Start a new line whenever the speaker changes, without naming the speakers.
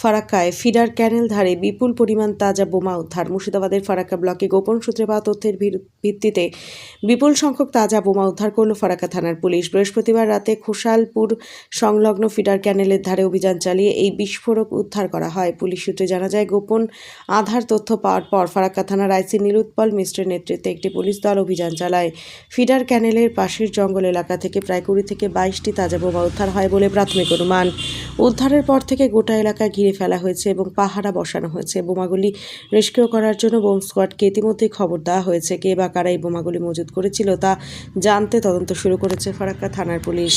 ফারাক্কায় feeder ক্যানেল ধারে বিপুল পরিমাণ তাজা বোমা উদ্ধার। মুর্শিদাবাদের ফারাক্কা ব্লকে গোপন সূত্রে পাওয়া তথ্যের ভিত্তিতে বিপুল সংখ্যক তাজা বোমা উদ্ধার করল ফারাক্কা থানার পুলিশ। বৃহস্পতিবার রাতে খোসালপুর সংলগ্ন ফিডার ক্যানেলের ধারে অভিযান চালিয়ে এই বিস্ফোরক উদ্ধার করা হয়। পুলিশ সূত্রে জানা যায়, গোপন আধার তথ্য পাওয়ার পর ফারাক্কা থানার আইসি নীলুৎপল মিশ্রের নেতৃত্বে একটি পুলিশ দল অভিযান চালায়। ফিডার ক্যানেলের পাশের জঙ্গল এলাকা থেকে প্রায় কুড়ি থেকে বাইশটি তাজা বোমা উদ্ধার হয় বলে প্রাথমিক অনুমান। উদ্ধারের পর থেকে গোটা এলাকা ঘিরে ফেলা হয়েছে এবং পাহারা বসানো হয়েছে। বোমাগুলি নিষ্ক্রিয় করার জন্য বোম স্কোয়াডকে ইতিমধ্যেই খবর দেওয়া হয়েছে। কে বা কারা এই বোমাগুলি মজুত করেছিল তা জানতে তদন্ত শুরু করেছে ফারাক্কা থানার পুলিশ।